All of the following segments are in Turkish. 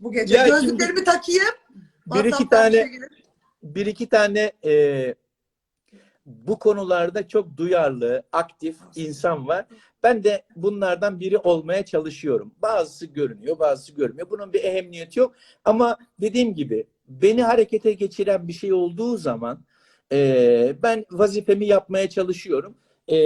bu gece. Ya Gözlüklerimi takayım. bir iki tane- şey bir iki tane e, bu konularda çok duyarlı, aktif insan var. Ben de bunlardan biri olmaya çalışıyorum. Bazısı görünüyor, bazısı görmüyor. Bunun bir ehemmiyeti yok. Ama dediğim gibi beni harekete geçiren bir şey olduğu zaman e, ben vazifemi yapmaya çalışıyorum. E,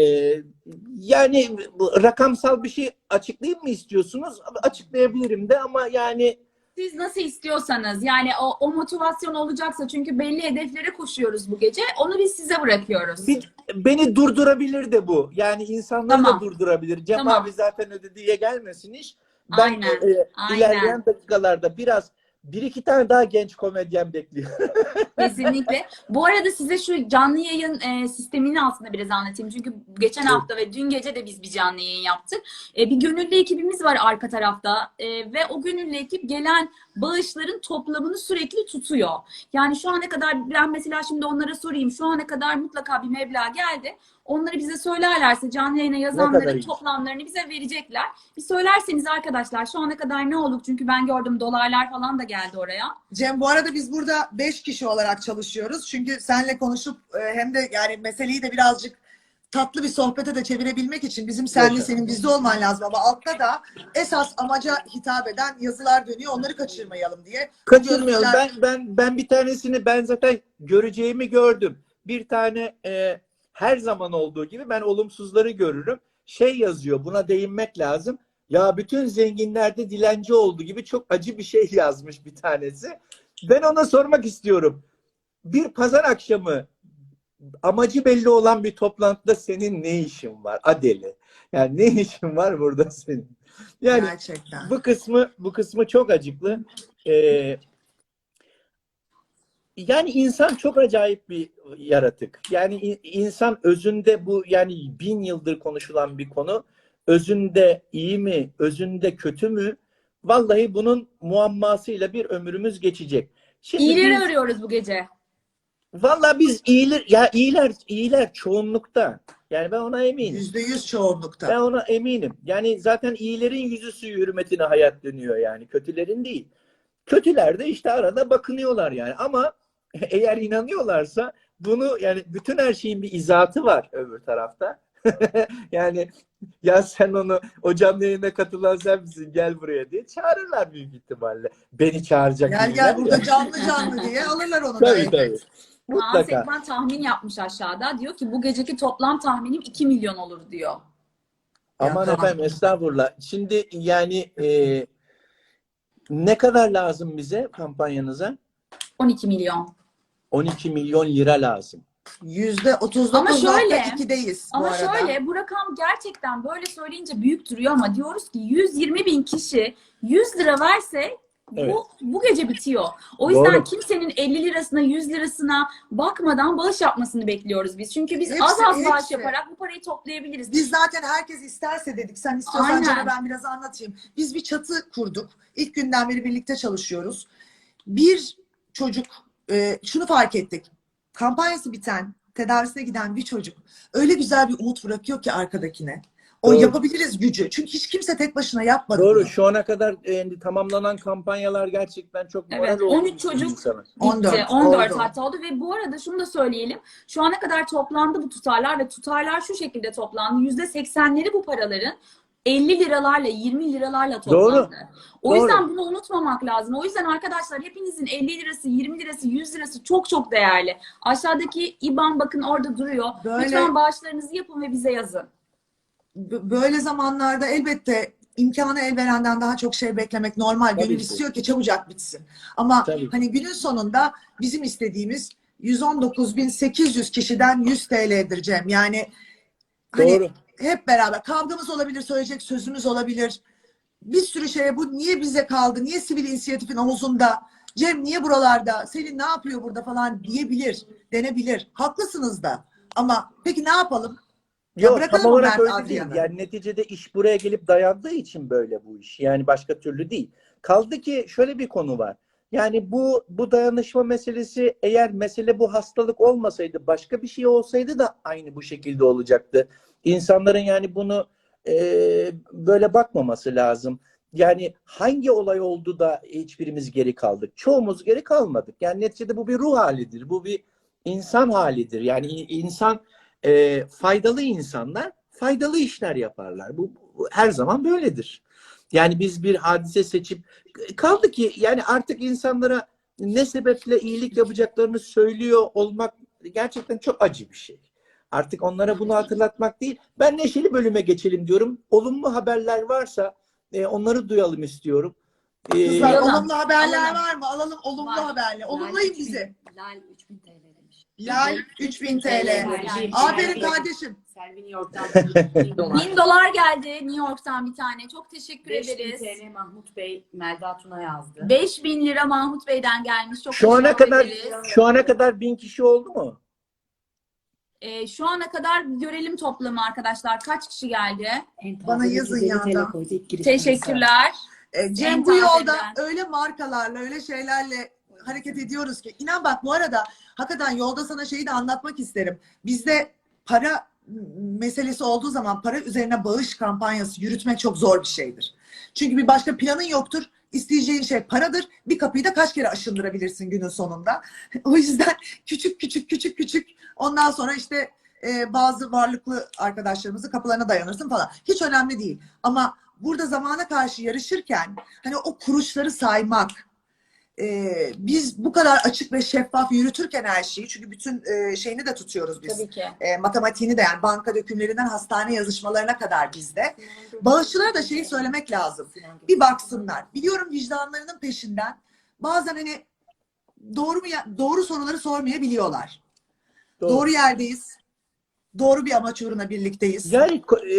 yani rakamsal bir şey açıklayayım mı istiyorsunuz? Açıklayabilirim de ama yani Siz nasıl istiyorsanız yani o, o motivasyon olacaksa çünkü belli hedeflere koşuyoruz bu gece. Onu biz size bırakıyoruz. Bir, beni durdurabilir de bu. Yani insanları Tamam. da durdurabilir. Cem Tamam. abi zaten ödediğiye gelmesin iş. Ben Aynen, e, aynen. ilerleyen dakikalarda biraz bir iki tane daha genç komedyen bekliyor. Kesinlikle. Bu arada size şu canlı yayın e, sistemini aslında biraz anlatayım. Çünkü geçen Evet. hafta ve dün gece de biz bir canlı yayın yaptık. E, bir gönüllü ekibimiz var arka tarafta E, ve o gönüllü ekip gelen bağışların toplamını sürekli tutuyor. Yani şu ana kadar ben mesela şimdi onlara sorayım. Şu ana kadar mutlaka bir meblağ geldi. Onları bize söylerlerse canlı yayına yazanların toplamlarını bize verecekler. Bir söylerseniz arkadaşlar şu ana kadar ne olduk? Çünkü ben gördüm dolarlar falan da geldi oraya. Cem bu arada biz burada beş kişi olarak çalışıyoruz. Çünkü senle konuşup e, hem de yani meseleyi de birazcık tatlı bir sohbete de çevirebilmek için bizim senle Yaşa. senin bizde olman lazım ama altta da esas amaca hitap eden yazılar dönüyor. Onları kaçırmayalım diye. Kaçırmayalım. Ben ben ben bir tanesini ben zaten göreceğimi gördüm. Bir tane e, her zaman olduğu gibi ben olumsuzları görürüm. Şey yazıyor. Buna değinmek lazım. Ya bütün zenginlerde dilenci oldu gibi çok acı bir şey yazmış bir tanesi. Ben ona sormak istiyorum. Bir pazar akşamı amacı belli olan bir toplantıda senin ne işin var Adeli? Yani ne işin var burada senin? Yani Gerçekten. bu kısmı bu kısmı çok acıklı. Ee, yani insan çok acayip bir yaratık. Yani in- insan özünde bu yani bin yıldır konuşulan bir konu. Özünde iyi mi, özünde kötü mü? Vallahi bunun muammasıyla bir ömrümüz geçecek. Şimdi İyileri biz- arıyoruz bu gece. Vallahi biz iyiler ya iyiler iyiler çoğunlukta. Yani ben ona eminim. Yüzde yüz çoğunlukta. Ben ona eminim. Yani zaten iyilerin yüzü suyu hürmetine hayat dönüyor yani. Kötülerin değil. Kötüler de işte arada bakınıyorlar yani. Ama eğer inanıyorlarsa bunu yani bütün her şeyin bir izahatı var öbür tarafta. yani ya sen onu o canlı yayına katılan sen misin gel buraya diye çağırırlar büyük ihtimalle. Beni çağıracak Gel gel ya. burada canlı canlı diye alırlar onu da. Tabii tabii. Kaan Mutlaka. Sekban tahmin yapmış aşağıda. Diyor ki bu geceki toplam tahminim 2 milyon olur diyor. Aman Ya, tamam. efendim estağfurullah. Şimdi yani e, ne kadar lazım bize kampanyanıza? 12 milyon. 12 milyon lira lazım. Yüzde otuz Ama şöyle, ikideyiz bu Ama arada. şöyle bu rakam gerçekten böyle söyleyince büyük duruyor ama diyoruz ki 120 bin kişi 100 lira verse Evet. bu, bu gece bitiyor. O yüzden Doğru. kimsenin 50 lirasına 100 lirasına bakmadan bağış yapmasını bekliyoruz biz. Çünkü biz Hepsi, az az bağış hepsi. yaparak bu parayı toplayabiliriz. Biz zaten herkes isterse dedik. Sen istiyorsan Aynen. Can'a ben biraz anlatayım. Biz bir çatı kurduk. İlk günden beri birlikte çalışıyoruz. Bir çocuk, e, şunu fark ettik. Kampanyası biten, tedavisine giden bir çocuk öyle güzel bir umut bırakıyor ki arkadakine. O Doğru. yapabiliriz gücü. Çünkü hiç kimse tek başına yapmadı Doğru. bunu. Şu ana kadar e, tamamlanan kampanyalar gerçekten çok Evet, moral oldu 13 çocuk insana. Bitti. 14 14, oldu. hatta oldu ve bu arada şunu da söyleyelim. Şu ana kadar toplandı bu tutarlar ve tutarlar şu şekilde toplandı. %80'leri bu paraların 50 liralarla 20 liralarla toplandı. O Doğru. yüzden bunu unutmamak lazım. O yüzden arkadaşlar hepinizin 50 lirası, 20 lirası, 100 lirası çok çok değerli. Aşağıdaki IBAN bakın orada duruyor. Böyle- Lütfen bağışlarınızı yapın ve bize yazın. Böyle zamanlarda elbette imkanı el verenden daha çok şey beklemek normal. Tabii Gönül ki. istiyor ki çabucak bitsin. Ama Tabii. hani günün sonunda bizim istediğimiz 119.800 kişiden 100 TL'dir Cem. Yani hani Doğru. hep beraber kavgamız olabilir, söyleyecek sözümüz olabilir. Bir sürü şeye bu niye bize kaldı? Niye sivil inisiyatifin omuzunda? Cem niye buralarda? Selin ne yapıyor burada falan diyebilir, denebilir. Haklısınız da. Ama peki ne yapalım? Yok tam olarak Mert öyle değil. Yani neticede iş buraya gelip dayandığı için böyle bu iş. Yani başka türlü değil. Kaldı ki şöyle bir konu var. Yani bu bu dayanışma meselesi eğer mesele bu hastalık olmasaydı başka bir şey olsaydı da aynı bu şekilde olacaktı. İnsanların yani bunu e, böyle bakmaması lazım. Yani hangi olay oldu da hiçbirimiz geri kaldık? Çoğumuz geri kalmadık. Yani neticede bu bir ruh halidir. Bu bir insan halidir. Yani in- insan e, faydalı insanlar faydalı işler yaparlar. Bu, bu her zaman böyledir. Yani biz bir hadise seçip kaldı ki yani artık insanlara ne sebeple iyilik yapacaklarını söylüyor olmak gerçekten çok acı bir şey. Artık onlara bunu hatırlatmak değil. Ben neşeli bölüme geçelim diyorum. Olumlu haberler varsa e, onları duyalım istiyorum. E, Kızlar Alalım. olumlu haberler Alalım. var mı? Alalım olumlu Var. haberler. Olumlayın bizi. Lal 3000 TL. Lal 3000 TL. Aferin kardeşim. Selvi New York'tan 1000 dolar. 1000 dolar geldi New York'tan bir tane. Çok teşekkür 5000 ederiz. TL Mahmut Bey Melda Tuna yazdı. 5000 lira Mahmut Bey'den gelmiş. Çok şu ana kadar ederiz. şu ana kadar bin kişi oldu mu? Ee, şu ana kadar görelim toplamı arkadaşlar. Kaç kişi geldi? Bana yazın 350 yandan. Teşekkürler. E, Cem bu yolda öyle markalarla, öyle şeylerle hareket ediyoruz ki. İnan bak bu arada hakikaten yolda sana şeyi de anlatmak isterim. Bizde para meselesi olduğu zaman para üzerine bağış kampanyası yürütmek çok zor bir şeydir. Çünkü bir başka planın yoktur. İsteyeceğin şey paradır. Bir kapıyı da kaç kere aşındırabilirsin günün sonunda. O yüzden küçük küçük küçük küçük ondan sonra işte e, bazı varlıklı arkadaşlarımızın kapılarına dayanırsın falan. Hiç önemli değil. Ama burada zamana karşı yarışırken hani o kuruşları saymak e, biz bu kadar açık ve şeffaf yürütürken her şeyi çünkü bütün e, şeyini de tutuyoruz biz. Tabii ki. E, matematiğini de yani banka dökümlerinden hastane yazışmalarına kadar bizde. Bağışçılara da şeyi söylemek lazım. Bir baksınlar. Biliyorum vicdanlarının peşinden bazen hani doğru mu ya- doğru soruları sormayabiliyorlar. Doğru. Doğru yerdeyiz. Doğru bir amaç uğruna birlikteyiz. Yani e,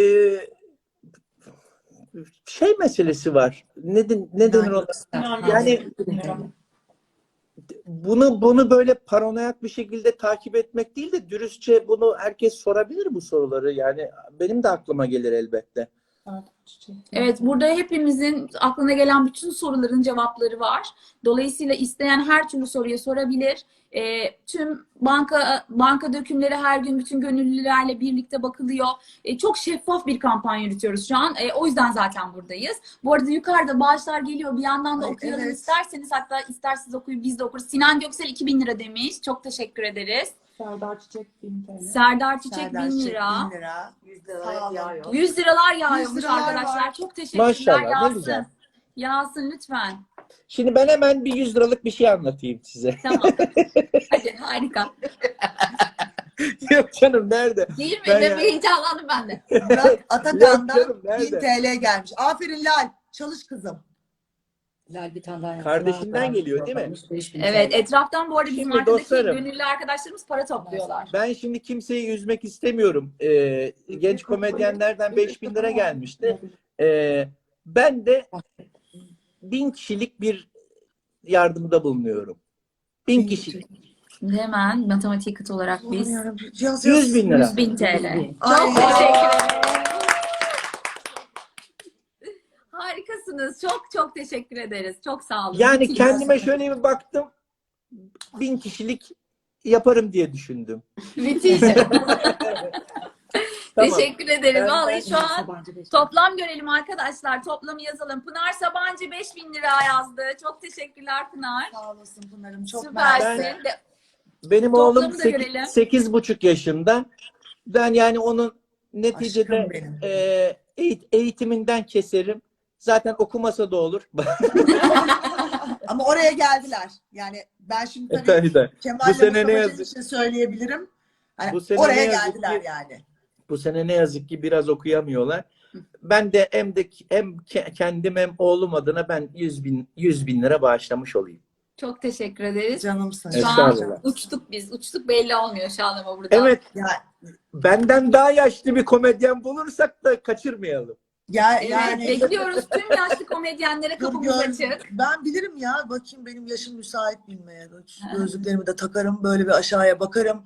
şey meselesi var. Ne, ne denir ona? Yani- Bunu bunu böyle paranoyak bir şekilde takip etmek değil de dürüstçe bunu herkes sorabilir bu soruları. Yani benim de aklıma gelir elbette. Evet, burada hepimizin aklına gelen bütün soruların cevapları var. Dolayısıyla isteyen her türlü soruyu sorabilir. Ee, tüm banka banka dökümleri her gün bütün gönüllülerle birlikte bakılıyor. Ee, çok şeffaf bir kampanya yürütüyoruz şu an. Ee, o yüzden zaten buradayız. Bu arada yukarıda bağışlar geliyor. Bir yandan da Ay, okuyalım evet. isterseniz. Hatta isterseniz okuyun biz de okuruz. Sinan Göksel 2000 lira demiş. Çok teşekkür ederiz. Serdar Çiçek 1000 TL. Serdar Çiçek Serdar 1000 Çiçek, lira. 1000 lira. 100 Sağ lira yağıyor. 100 liralar yağıyormuş 100 liralar arkadaşlar. var. Çok teşekkürler. Maşallah, ne Yağsın. güzel. Yağsın lütfen. Şimdi ben hemen bir 100 liralık bir şey anlatayım size. Tamam. Hadi harika. Yok canım nerede? Değil mi? Ben Ben ya- heyecanlandım ben de. Yok Atakan'dan canım 1000 nerede? TL gelmiş. Aferin Lal. Çalış kızım. Lal bir tane daha yazdı. Kardeşinden geliyor, değil mi? varmış, 5000 Evet, etraftan bu arada bizim Şimdi arkadaki dostlarım. gönüllü arkadaşlarımız para topluyorlar. Ben şimdi kimseyi üzmek istemiyorum. Ee, genç komedyenlerden 5000 lira gelmişti. Ee, ben de bin kişilik bir yardımda bulunuyorum. Bin kişilik. Hemen matematik olarak biz. Yaz, 100 bin lira. 100 bin TL. Ay. Çok teşekkür ederim. Harikasınız. Çok çok teşekkür ederiz. Çok sağ olun. Yani Müthiş. kendime şöyle bir baktım. Bin kişilik yaparım diye düşündüm. Müthiş. Tamam. Teşekkür ederiz. Ben- Vallahi ben- şu an Sabancı toplam görelim arkadaşlar. Toplamı yazalım. Pınar Sabancı 5000 lira yazdı. Çok teşekkürler Pınar. Sağ olasın Pınar'ım. Çok. Süpersin. De- Benim Toplamı oğlum da sekiz, görelim. sekiz buçuk yaşında. Ben yani onun neticede e, eğit- eğitiminden keserim. Zaten okumasa da olur. Ama oraya geldiler. Yani ben şimdi tabii Tabii de. Kemal'le Bu sene ne yazık- için söyleyebilirim. Hani Bu sene oraya geldiler ki- yani. Bu sene ne yazık ki biraz okuyamıyorlar. Ben de hem de hem ke- kendim hem oğlum adına ben 100 bin 100 bin lira bağışlamış olayım. Çok teşekkür ederiz. Canımsın. Şu an Estağfurullah. uçtuk biz. Uçtuk belli olmuyor şu an ama burada. Evet, Ya, benden daha yaşlı bir komedyen bulursak da kaçırmayalım. Ya Evet, yani bekliyoruz tüm yaşlı komedyenlere kapımız açık. Ben bilirim ya. Bakayım benim yaşım müsait bilmeye. Gözlüklerimi de takarım. Böyle bir aşağıya bakarım.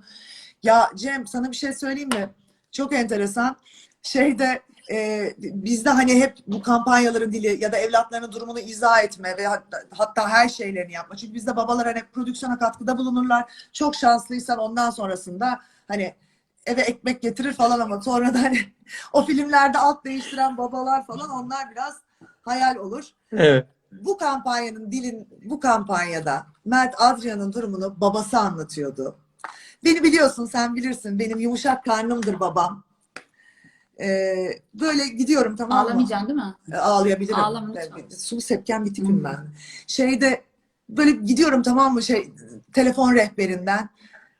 Ya Cem sana bir şey söyleyeyim mi? Çok enteresan. Şeyde e, bizde hani hep bu kampanyaların dili ya da evlatlarının durumunu izah etme ve hatta, hatta her şeylerini yapma. Çünkü bizde babalar hani prodüksiyona katkıda bulunurlar. Çok şanslıysan ondan sonrasında hani eve ekmek getirir falan ama sonra da hani o filmlerde alt değiştiren babalar falan onlar biraz hayal olur. Evet. Bu kampanyanın dilin bu kampanyada Mert Adrian'ın durumunu babası anlatıyordu. Beni biliyorsun sen bilirsin benim yumuşak karnımdır babam. Ee, böyle gidiyorum tamam mı? Ağlamayacaksın değil mi? E, Ağlayabilirim. Ağlama lütfen. Evet, Sulu sepken bir tipim ben. Şeyde böyle gidiyorum tamam mı şey telefon rehberinden.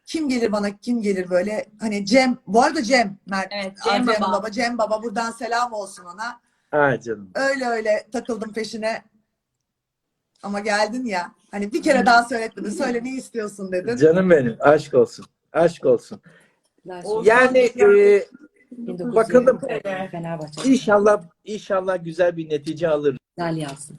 Kim gelir bana kim gelir böyle hani Cem bu arada Cem Mert Evet, Cem Adrian'ın baba. Cem baba buradan selam olsun ona. Ha canım. Öyle öyle takıldım peşine. Ama geldin ya. Hani bir kere daha söyletmedin. Söyle ne istiyorsun dedin. Canım benim. Aşk olsun. Aşk olsun. Yani e, 1920 bakalım. Fenerbahçe. inşallah inşallah güzel bir netice alır. Lal yazsın.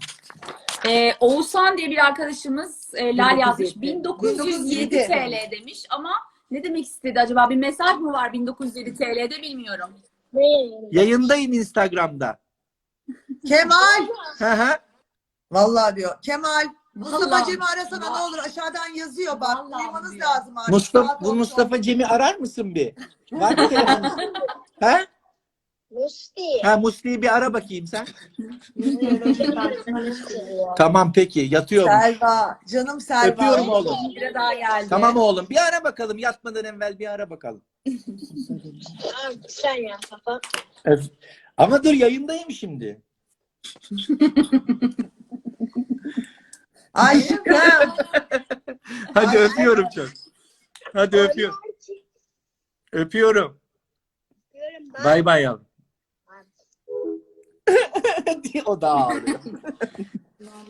Ee, Oğuzhan diye bir arkadaşımız e, Lal yazmış. 1907. 1907 TL demiş ama ne demek istedi acaba? Bir mesaj mı var 1907 TL'de bilmiyorum. Yayındayım Instagram'da. Kemal. Hı hı. Vallahi diyor. Kemal. Mustafa Vallahi. Cem'i arasana ne olur aşağıdan yazıyor bak. Vallahi Duymanız diyor. lazım artık. Mustafa, Saat bu olmuş Mustafa Cem'i arar mısın bir? Var mı telefonun? ha? Musti. Ha Musti'yi bir ara bakayım sen. Tamam peki yatıyorum. Selva. Canım Selva. Öpüyorum oğlum. Bir daha geldi. Tamam oğlum bir ara bakalım yatmadan evvel bir ara bakalım. Sen yap baba. Öf- Ama dur yayındayım şimdi. Aşkım. Hadi Ay, öpüyorum çok. Hadi öpüyorum. Öpüyorum. Diyorum ben. Bay bay yavrum. O da ağlıyor.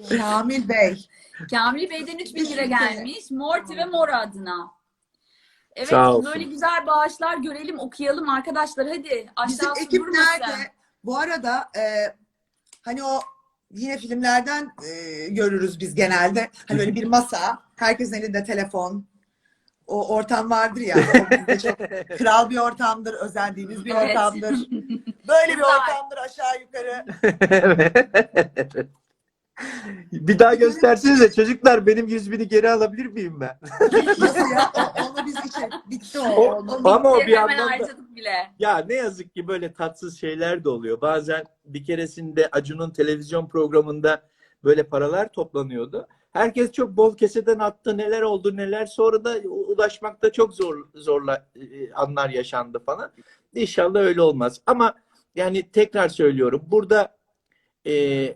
Kamil Bey. Kamil Bey'den 3000 lira gelmiş. Morty ve Mor adına. Evet Sağ olsun. böyle güzel bağışlar görelim okuyalım arkadaşlar hadi. Bizim Aşağısı ekip durmasın. nerede? Bu arada e, hani o yine filmlerden e, görürüz biz genelde. Hani böyle bir masa, herkesin elinde telefon. O ortam vardır ya. Bizde çok kral bir ortamdır, özendiğimiz bir Evet. ortamdır. Böyle bir ortamdır aşağı yukarı. bir daha göstersenize çocuklar benim 100 bini geri alabilir miyim ben? Nasıl ya? Onu biz içe bitti o. O- Onu- Ama o bir Hemen yandan da- harcadık bile. Ya ne yazık ki böyle tatsız şeyler de oluyor. Bazen bir keresinde Acun'un televizyon programında böyle paralar toplanıyordu. Herkes çok bol keseden attı. Neler oldu neler. Sonra da ulaşmakta çok zor zorla e, anlar yaşandı falan. İnşallah öyle olmaz. Ama yani tekrar söylüyorum. Burada e,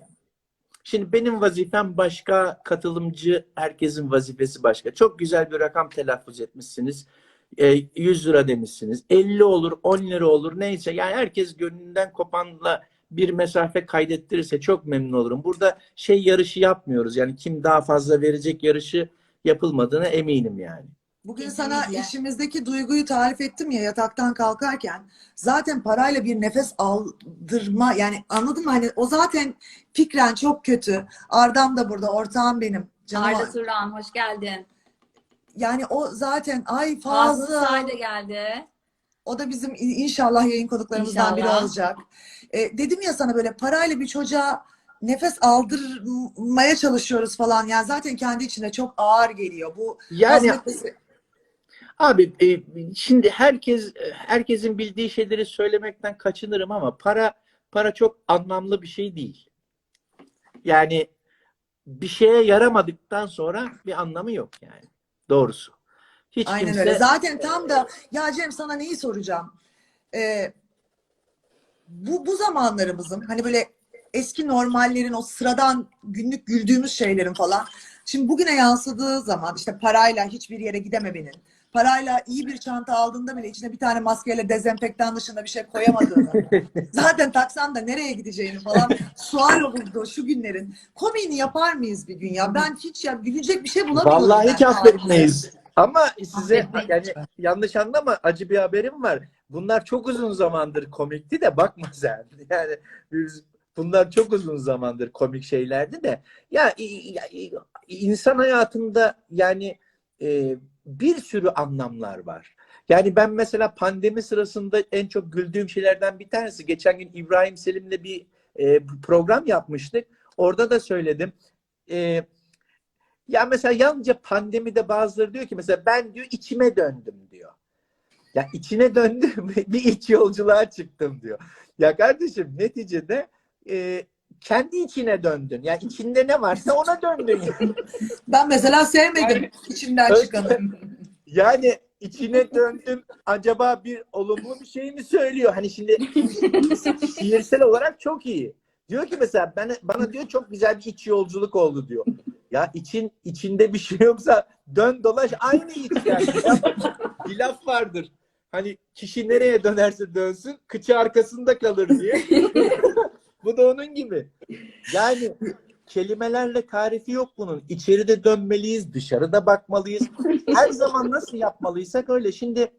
şimdi benim vazifem başka, katılımcı herkesin vazifesi başka. Çok güzel bir rakam telaffuz etmişsiniz. E, 100 lira demişsiniz. 50 olur, 10 lira olur neyse. Yani herkes gönlünden kopanla bir mesafe kaydettirirse çok memnun olurum. Burada şey yarışı yapmıyoruz. Yani kim daha fazla verecek yarışı yapılmadığına eminim yani. Bugün sana Kesinlikle. işimizdeki duyguyu tarif ettim ya yataktan kalkarken zaten parayla bir nefes aldırma yani anladın mı hani o zaten fikren çok kötü. Ardam da burada ortağım benim. Canım Arda Turan hoş geldin. yani o zaten ay Fazıl fazla. Say da geldi. O da bizim inşallah yayın konuklarımızdan biri İnşallah. olacak. E, dedim ya sana böyle parayla bir çocuğa nefes aldırmaya çalışıyoruz falan. Yani zaten kendi içinde çok ağır geliyor. Bu Yani Abi e, şimdi herkes herkesin bildiği şeyleri söylemekten kaçınırım ama para para çok anlamlı bir şey değil. Yani bir şeye yaramadıktan sonra bir anlamı yok yani. Doğrusu. Hiç Aynen kimse öyle. Zaten tam da ya Cem sana neyi soracağım? Ee, bu bu zamanlarımızın hani böyle eski normallerin o sıradan günlük güldüğümüz şeylerin falan şimdi bugüne yansıdığı zaman işte parayla hiçbir yere gidememenin parayla iyi bir çanta aldığında bile içine bir tane maskeyle dezenfektan dışında bir şey koyamadığını zaten taksan da nereye gideceğini falan sual olurdu şu günlerin. Komiğini yapar mıyız bir gün ya? Ben hiç ya gülecek bir şey bulamıyorum. Vallahi hiç affetmeyiz. Ama size yani yanlış anlama acı bir haberim var. Bunlar çok uzun zamandır komikti de bakma sen. Yani biz- bunlar çok uzun zamandır komik şeylerdi de ya, ya, insan hayatında yani e, bir sürü anlamlar var. Yani ben mesela pandemi sırasında en çok güldüğüm şeylerden bir tanesi geçen gün İbrahim Selim'le bir e, program yapmıştık. Orada da söyledim. E, ya mesela yalnızca pandemide bazıları diyor ki mesela ben diyor içime döndüm diyor. Ya içine döndüm bir iç yolculuğa çıktım diyor. Ya kardeşim neticede e, kendi içine döndün. Yani içinde ne varsa ona döndün. Yani. Ben mesela sevmedim içimden Öyle. çıkanı. Yani içine döndüm. Acaba bir olumlu bir şey mi söylüyor? Hani şimdi şiirsel olarak çok iyi. Diyor ki mesela ben, bana diyor çok güzel bir iç yolculuk oldu diyor. Ya için içinde bir şey yoksa dön dolaş aynı iç yani. bir laf vardır. Hani kişi nereye dönerse dönsün kıçı arkasında kalır diye. Bu da onun gibi. Yani kelimelerle tarifi yok bunun. İçeride dönmeliyiz, dışarıda bakmalıyız. Her zaman nasıl yapmalıysak öyle. Şimdi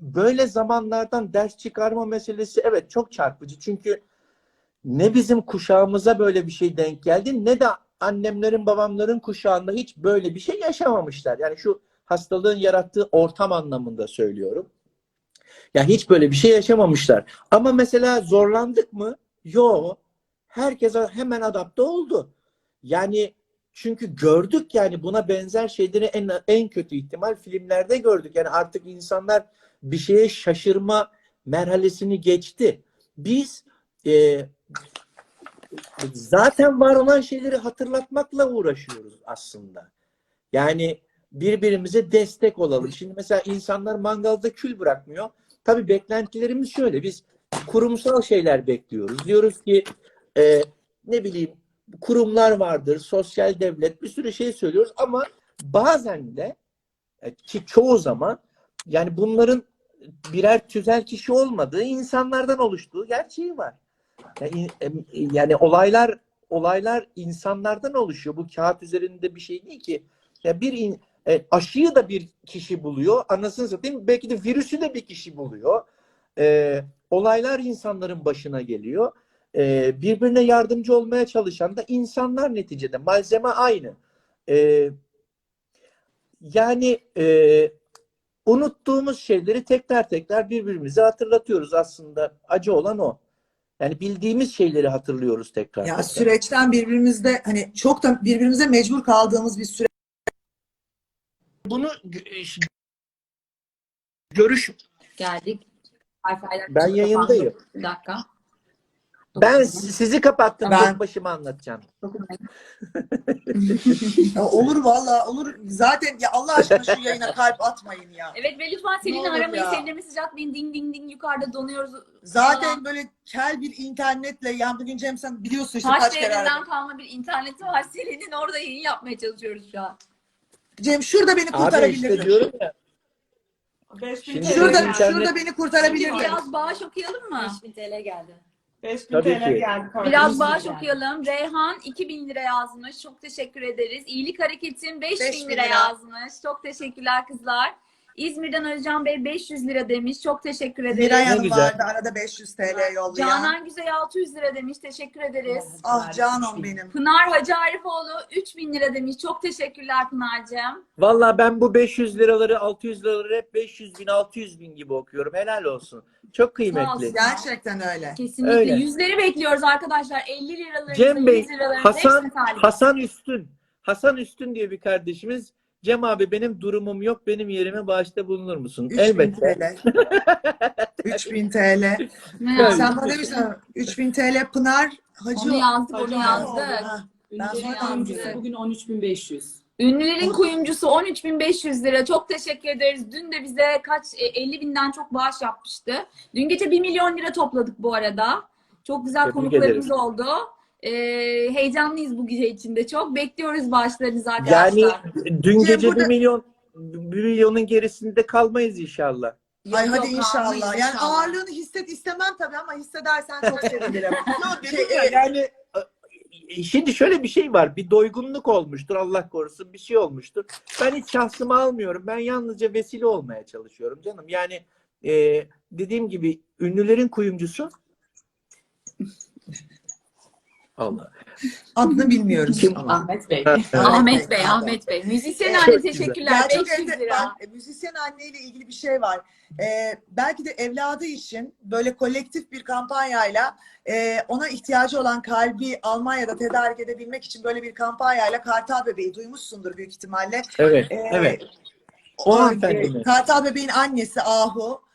böyle zamanlardan ders çıkarma meselesi evet çok çarpıcı. Çünkü ne bizim kuşağımıza böyle bir şey denk geldi ne de annemlerin babamların kuşağında hiç böyle bir şey yaşamamışlar. Yani şu hastalığın yarattığı ortam anlamında söylüyorum. Ya hiç böyle bir şey yaşamamışlar. Ama mesela zorlandık mı? Yok. Herkes hemen adapte oldu. Yani çünkü gördük yani buna benzer şeyleri en en kötü ihtimal filmlerde gördük. Yani artık insanlar bir şeye şaşırma merhalesini geçti. Biz e, zaten var olan şeyleri hatırlatmakla uğraşıyoruz aslında. Yani birbirimize destek olalım. Şimdi mesela insanlar mangalda kül bırakmıyor. Tabii beklentilerimiz şöyle. Biz kurumsal şeyler bekliyoruz. Diyoruz ki e, ne bileyim kurumlar vardır, sosyal devlet bir sürü şey söylüyoruz ama bazen de e, ki çoğu zaman yani bunların birer tüzel kişi olmadığı insanlardan oluştuğu gerçeği var. Yani, yani olaylar olaylar insanlardan oluşuyor. Bu kağıt üzerinde bir şey değil ki. Ya bir in- e, aşıyı da bir kişi buluyor. Anasını satayım. Belki de virüsü de bir kişi buluyor. E, olaylar insanların başına geliyor. E, birbirine yardımcı olmaya çalışan da insanlar neticede. Malzeme aynı. E, yani e, unuttuğumuz şeyleri tekrar tekrar birbirimize hatırlatıyoruz aslında. Acı olan o. Yani bildiğimiz şeyleri hatırlıyoruz tekrar. Ya tekrar. süreçten birbirimizde hani çok da birbirimize mecbur kaldığımız bir süreç. Bunu gö- görüş Geldik. Ben yayındayım. Bir dakika. Ben si- sizi kapattım. Ben- Tek başıma anlatacağım. Ya olur valla olur. Zaten ya Allah aşkına şu yayına kalp atmayın ya. Evet ve lütfen Selin'i olur aramayı, ya. Selin'e mesaj atmayın. Ding ding ding yukarıda donuyoruz. Zaten böyle kel bir internetle yani bugün Cem sen biliyorsun işte Taş kaç kere aradım. kalma bir interneti var. Selin'in orada yayın yapmaya çalışıyoruz şu an. Cem şurada beni Abi işte kurtarabilirdin. diyorum ya. Şimdi Şurada, internet- şurada beni kurtarabilirdin. Biraz bağış okuyalım mı? 5000 TL geldi. 5000 Tabii TL ki. geldi. Biraz bağış okuyalım. Reyhan 2000 lira yazmış. Çok teşekkür ederiz. İyilik Hareket'in 5000 Beş bin lira lira. yazmış. Çok teşekkürler kızlar. İzmir'den Özcan Bey 500 lira demiş. Çok teşekkür ederiz. Miray Hanım güzel. vardı arada 500 TL yollayan. Canan Güzey 600 lira demiş. Teşekkür ederiz. Ah Canan benim. Pınar Hacı Arifoğlu 3000 lira demiş. Çok teşekkürler Pınar'cığım. Vallahi ben bu 500 liraları 600 liraları hep 500 bin 600 bin gibi okuyorum. Helal olsun. Çok Sağ kıymetli. olsun. Gerçekten öyle. Kesinlikle. Öyle. Yüzleri bekliyoruz arkadaşlar. 50 liralarınızı, Cem Bey, 100 liralarınızı Hasan. Hasan Üstün. Hasan Üstün diye bir kardeşimiz. Cem abi benim durumum yok. Benim yerime bağışta bulunur musun? 3000 Elbette. TL. 3000 TL. Ne? Sen bana demişsin 3000 TL Pınar Hacı. Onu yazdık, onu yazdık. Ben Ünlülerin sonra yazdım. bugün 13500. Ünlülerin kuyumcusu 13.500 lira. Çok teşekkür ederiz. Dün de bize kaç e, 50 binden çok bağış yapmıştı. Dün gece 1 milyon lira topladık bu arada. Çok güzel Tebrik konuklarımız ederim. oldu. Ee, heyecanlıyız bu gece içinde çok. Bekliyoruz bağışlarınızı arkadaşlar. Yani dün gece burada- 1 milyon 1 milyonun gerisinde kalmayız inşallah. Yok, Ay yok, hadi inşallah. kalmayız Yani inşallah. ağırlığını hisset istemem tabii ama hissedersen çok sevinirim. Yok Şey, dedim ya, yani e, şimdi şöyle bir şey var. Bir doygunluk olmuştur Allah korusun bir şey olmuştur. Ben hiç şahsıma almıyorum. Ben yalnızca vesile olmaya çalışıyorum canım. Yani e, dediğim gibi ünlülerin kuyumcusu Allah. Adını bilmiyoruz Kim? ama. Ahmet Bey. Ahmet Bey, Ahmet Bey. Müzisyen anne teşekkürler. Çok 500 ente- lira. bak, müzisyen anneyle ilgili bir şey var. Ee, belki de evladı için böyle kolektif bir kampanyayla e, ona ihtiyacı olan kalbi Almanya'da tedarik edebilmek için böyle bir kampanyayla Kartal Bebeği duymuşsundur büyük ihtimalle. Evet, Ee, evet. O, O hanımefendi? Kartal Bebeğin annesi Ahu.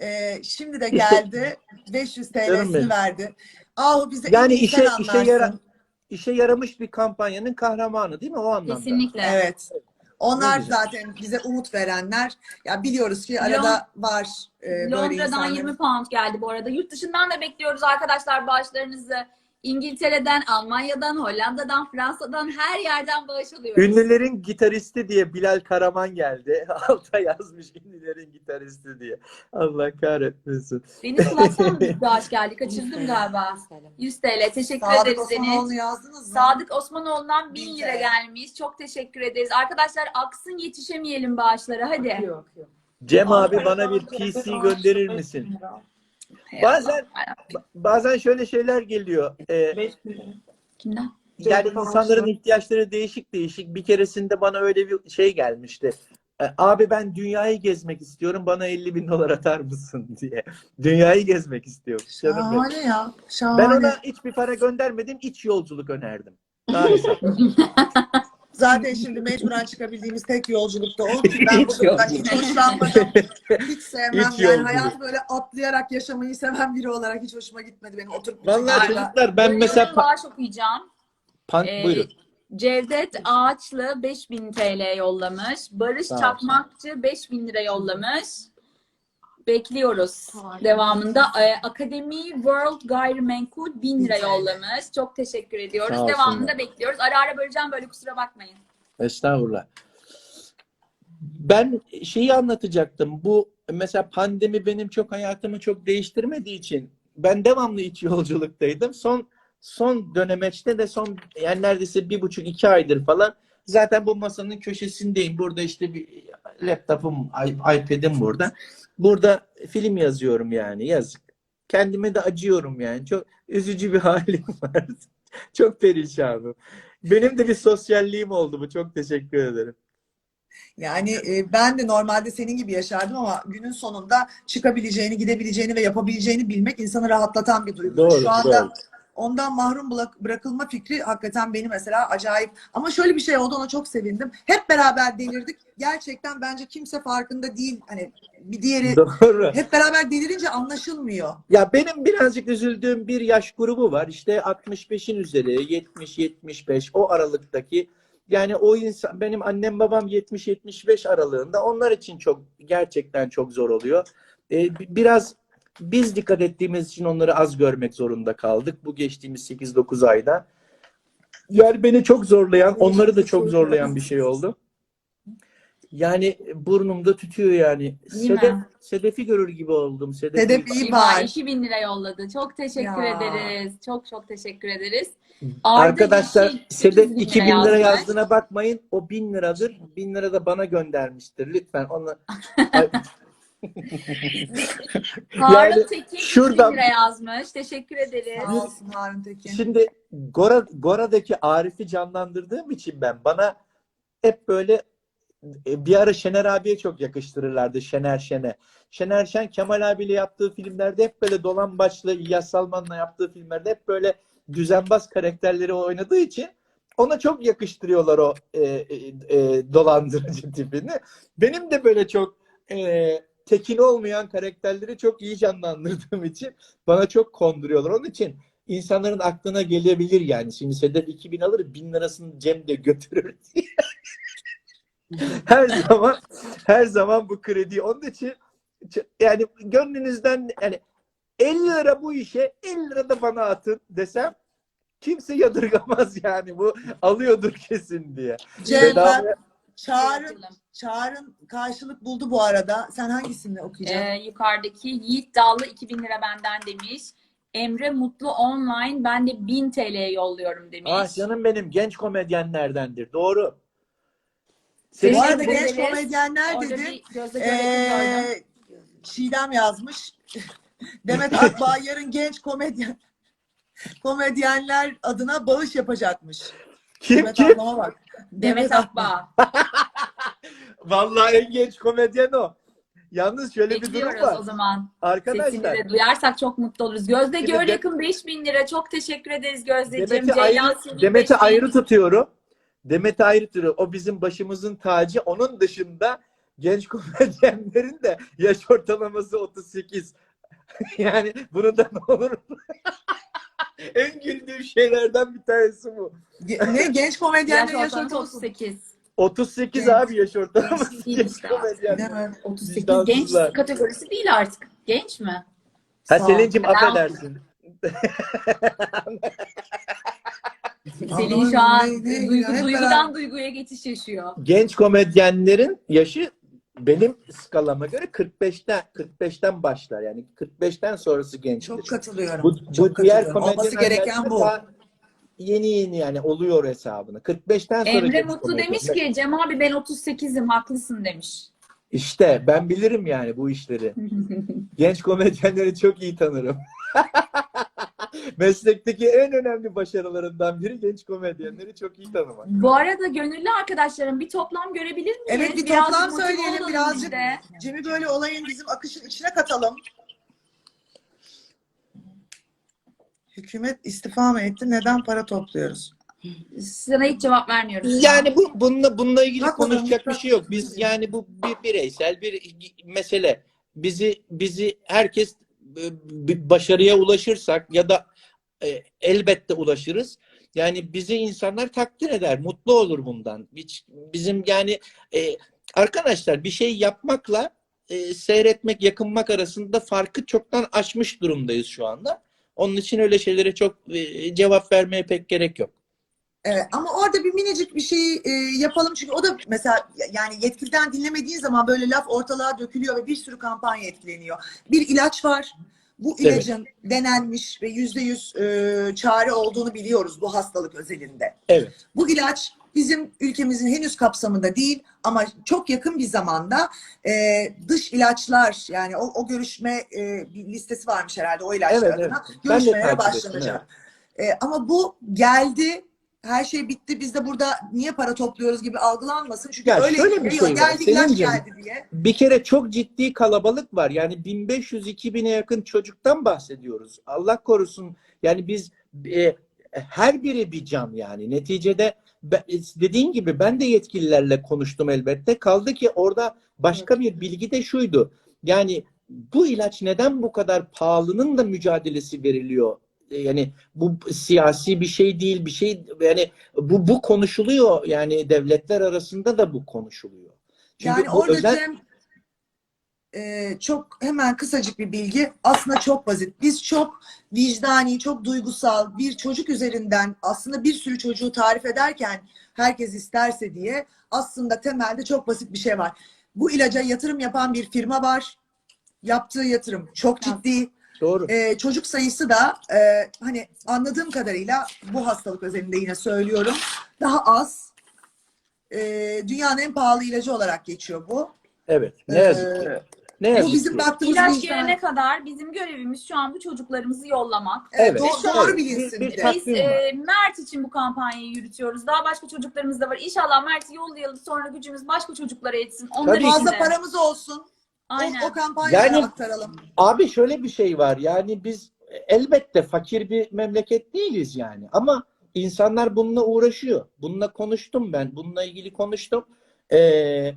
Ee, şimdi de geldi. 500 Canım TL'sini verdi. Ahu bize Yani işe işe yara işe yaramış bir kampanyanın kahramanı değil mi o anlamda? Kesinlikle. Evet. Onlar zaten bize umut verenler. Ya biliyoruz ki arada var e, böyle Londra'dan insanlar. 20 pound geldi bu arada. Yurt dışından da bekliyoruz arkadaşlar bağışlarınızı. İngiltere'den, Almanya'dan, Hollanda'dan, Fransa'dan her yerden bağış alıyoruz. Ünlülerin gitaristi diye Bilal Karaman geldi. Alta yazmış ünlülerin gitaristi diye. Allah kahretmesin. Deniz Kulak'tan bir bağış geldi. Kaçırdım galiba. 100 TL. Teşekkür Sadık ederiz Osmanoğlu'nu Deniz. yazdınız mı? Sadık Osmanoğlu'ndan 1000 Bin lira gelmiş. Çok teşekkür ederiz. Arkadaşlar aksın yetişemeyelim bağışlara. Hadi. Yok yok. Cem abi bana bir PC gönderir misin? Bazen bazen şöyle şeyler geliyor. Ee, Kimden? yani insanların ihtiyaçları değişik değişik. Bir keresinde bana öyle bir şey gelmişti. E, Abi ben dünyayı gezmek istiyorum. Bana 50 bin dolar atar mısın diye. Dünyayı gezmek istiyorum. Şahane ya. Şahane. Ben ona hiçbir para göndermedim. iç yolculuk önerdim. Maalesef. Zaten şimdi mecburen çıkabildiğimiz tek yolculukta o. ki Ben Hiç bu durumdan hiç hoşlanmadım. Hiç sevmem. Hiç yani yolculuk. hayatı böyle atlayarak yaşamayı seven biri olarak hiç hoşuma gitmedi benim oturup Vallahi çocuklar ben mesela bağış okuyacağım. pan- Ee, buyurun. Cevdet Ağaçlı 5000 TL yollamış. Barış Sağ. Çakmakçı 5000 lira yollamış. Bekliyoruz devamında. Ee, Akademi World Gayrimenkul 1000 lira yollamış. Çok teşekkür ediyoruz. Sağ olsunlar. devamında bekliyoruz. Ara ara böleceğim böyle kusura bakmayın. Estağfurullah. Ben şeyi anlatacaktım. Bu mesela pandemi benim çok hayatımı çok değiştirmediği için ben devamlı iç yolculuktaydım. Son son dönemeçte de son yani neredeyse bir buçuk iki aydır falan zaten bu masanın köşesindeyim. Burada işte bir laptopum, iPad'im burada. Burada film yazıyorum yani yazık. Kendime de acıyorum yani. Çok üzücü bir halim var. Çok perişanım. Benim de bir sosyalliğim oldu bu. Çok teşekkür ederim. Yani e, ben de normalde senin gibi yaşardım ama günün sonunda çıkabileceğini, gidebileceğini ve yapabileceğini bilmek insanı rahatlatan bir duygu. Doğru, Şu anda doğru. Ondan mahrum bırak- bırakılma fikri hakikaten beni mesela acayip. Ama şöyle bir şey oldu ona çok sevindim. Hep beraber delirdik. Gerçekten bence kimse farkında değil. Hani bir diğeri Doğru. hep beraber delirince anlaşılmıyor. Ya benim birazcık üzüldüğüm bir yaş grubu var. İşte 65'in üzeri, 70-75 o aralıktaki yani o insan benim annem babam 70-75 aralığında onlar için çok gerçekten çok zor oluyor. Ee, biraz biz dikkat ettiğimiz için onları az görmek zorunda kaldık bu geçtiğimiz 8-9 ayda. Yani beni çok zorlayan, onları da çok zorlayan bir şey oldu. Yani burnumda tütüyor yani. Değil mi? Sedef, Sedef'i görür gibi oldum. Sedef'i- Sedef iyi var. 2000 lira yolladı. Çok teşekkür Ya. ederiz. Çok çok teşekkür ederiz. Arda Arkadaşlar Yeşil Sedef 8 bin 2000 lira yazdığına bakmayın. O 1000 liradır. 1000 lira da bana göndermiştir. Lütfen onu Ay, Harun Yani Tekin şuradan- 3000 lira yazmış. Teşekkür ederiz. Sağ olsun Harun Tekin. şimdi Gora Gora'daki Arif'i canlandırdığım için ben bana hep böyle e, bir ara Şener abiye çok yakıştırırlardı. Şener Şen'e. Şener Şen Kemal abiyle yaptığı filmlerde hep böyle dolan başlı İlyas Salman'la yaptığı filmlerde hep böyle düzenbaz karakterleri oynadığı için ona çok yakıştırıyorlar o e, e, e, dolandırıcı tipini. Benim de böyle çok e, tekin olmayan karakterleri çok iyi canlandırdığım için bana çok konduruyorlar. Onun için insanların aklına gelebilir yani. Şimdi Sedef 2000 alır 1000 lirasını Cem de götürür diye. her zaman her zaman bu kredi. Onun için yani gönlünüzden yani 50 lira bu işe 50 lira da bana atın desem kimse yadırgamaz yani bu alıyordur kesin diye. Cem Bedava- ben Çağrı'nın Çağrı'nın karşılık buldu bu arada. Sen hangisini okuyacaksın? Ee, yukarıdaki Yiğit Dallı 2000 lira benden demiş. Emre Mutlu Online ben de 1000 TL yolluyorum demiş. Ah canım benim genç komedyenlerdendir. Doğru. bu Teşekkür arada genç komedyenler Orada dedi. Ee, Çiğdem yazmış. Demet Akbağ yarın genç komedyen komedyenler adına bağış yapacakmış. Kim Demet kim? ablama bak. Demet Akbağ. Vallahi en genç komedyen o. Yalnız şöyle bir durum Bekliyoruz var. o zaman. Sesini Arkadaşlar de duyarsak çok mutlu oluruz. Gözde Şimdi Gör de- yakın 5000 lira. Çok teşekkür ederiz Gözdeciğim. Demet'i Ceylan ayrı, Demet'i 5000. ayrı tutuyorum. Demet'i ayrı tutuyorum. O bizim başımızın tacı. Onun dışında genç komedyenlerin de yaş ortalaması 38. yani bunu da ne olur? en güldüğüm şeylerden bir tanesi bu. Ne genç Yaş komedyenlerin yaş ortalaması ortalaması. 38. 38 Genç. abi yaş ortalaması Değil genç işte. komedyenler. Değil mi? 38 Vicdansızlar. genç kategorisi değil artık. Genç mi? Ha. Selin'cim affedersin. Selin şu an duygu, duygudan duyguya geçiş yaşıyor. Genç komedyenlerin yaşı benim skalama göre 45'ten 45'ten başlar. Yani 45'ten sonrası gençtir. Çok katılıyorum. Bu, Çok bu diğer katılıyorum. Olması gereken bu. Yeni yeni yani oluyor hesabını. 45'ten sonra Emre Mutlu komedyen. demiş ki Cem abi ben 38'im haklısın demiş. İşte ben bilirim yani bu işleri. Genç komedyenleri çok iyi tanırım. Meslekteki en önemli başarılarından biri genç komedyenleri çok iyi tanımak. Bu arada gönüllü arkadaşlarım bir toplam görebilir miyiz? Evet, bir Birazcık toplam motive söyleyelim, olalım birazcık. biz de. Cem'i böyle olayın bizim akışın içine katalım. Hükümet istifa mı etti? Neden para topluyoruz? Sana hiç cevap vermiyoruz. Yani bu bununla bununla ilgili Bak konuşacak bir şey yok. Biz yani bu bir bireysel bir mesele. Bizi bizi herkes e, bir başarıya ulaşırsak ya da e, elbette ulaşırız. Yani bizi insanlar takdir eder, mutlu olur bundan. Bizim yani e, arkadaşlar bir şey yapmakla e, seyretmek, yakınmak arasında farkı çoktan aşmış durumdayız şu anda. Onun için öyle şeylere çok e, cevap vermeye pek gerek yok. Evet, ama orada bir minicik bir şeyi e, yapalım çünkü o da mesela yani yetkiliden dinlemediğin zaman böyle laf ortalığa dökülüyor ve bir sürü kampanya etkileniyor. Bir ilaç var. Bu Evet. ilacın denenmiş ve yüzde yüz e, çare olduğunu biliyoruz bu hastalık özelinde. Evet. Bu ilaç bizim ülkemizin henüz kapsamında değil ama çok yakın bir zamanda e, dış ilaçlar yani o, o görüşme e, bir listesi varmış herhalde o ilaçlar Evet, adına evet. Görüşmelere ettim, başlanacak. E, ama bu geldi her şey bitti biz de burada niye para topluyoruz gibi algılanmasın. Çünkü Ya öyle şöyle bir şey var, geldi ilaç geldi diye. Bir kere çok ciddi kalabalık var. Yani 1500-2000'e yakın çocuktan bahsediyoruz. Allah korusun. Yani biz e, her biri bir can yani. Neticede be- dediğin gibi ben de yetkililerle konuştum elbette. Kaldı ki orada başka bir bilgi de şuydu. Yani bu ilaç neden bu kadar pahalının da mücadelesi veriliyor? E, Yani bu siyasi bir şey değil, bir şey yani bu bu konuşuluyor. Yani devletler arasında da bu konuşuluyor. Çünkü Yani orada özel- Cem e, çok hemen kısacık bir bilgi aslında çok basit. Biz çok vicdani, çok duygusal bir çocuk üzerinden aslında bir sürü çocuğu tarif ederken herkes isterse diye aslında temelde çok basit bir şey var. Bu ilaca yatırım yapan bir firma var. Yaptığı yatırım çok ciddi. Doğru. Ee, çocuk sayısı da e, hani anladığım kadarıyla bu hastalık özelinde yine söylüyorum daha az. Ee, dünyanın en pahalı ilacı olarak geçiyor bu. Evet. Ne yazık ki. Ee, Ne yazık bu bizim ki. baktığımız İlaç gelene kadar bizim görevimiz şu an bu çocuklarımızı yollamak. Evet, doğru, doğru Bir- bilinsin bir bir Biz e, Mert için bu kampanyayı yürütüyoruz. Daha başka çocuklarımız da var. İnşallah Mert'i yollayalım sonra gücümüz başka çocuklara yetsin. Onlar Tabii. Fazla paramız olsun. Aynen. O, o kampanyaya Yani- aktaralım. Abi şöyle bir şey var. Yani biz elbette fakir bir memleket değiliz yani. Ama insanlar bununla uğraşıyor. Bununla konuştum ben. Bununla ilgili konuştum. Ee,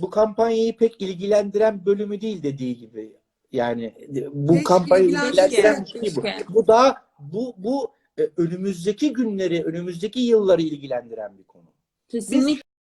bu kampanyayı pek ilgilendiren bölümü değil dediği gibi. Yani bu Keşke kampanyayı ilgilendiren bir şey bu. Bu daha bu bu e, önümüzdeki günleri, önümüzdeki yılları ilgilendiren bir konu. Kesinlikle.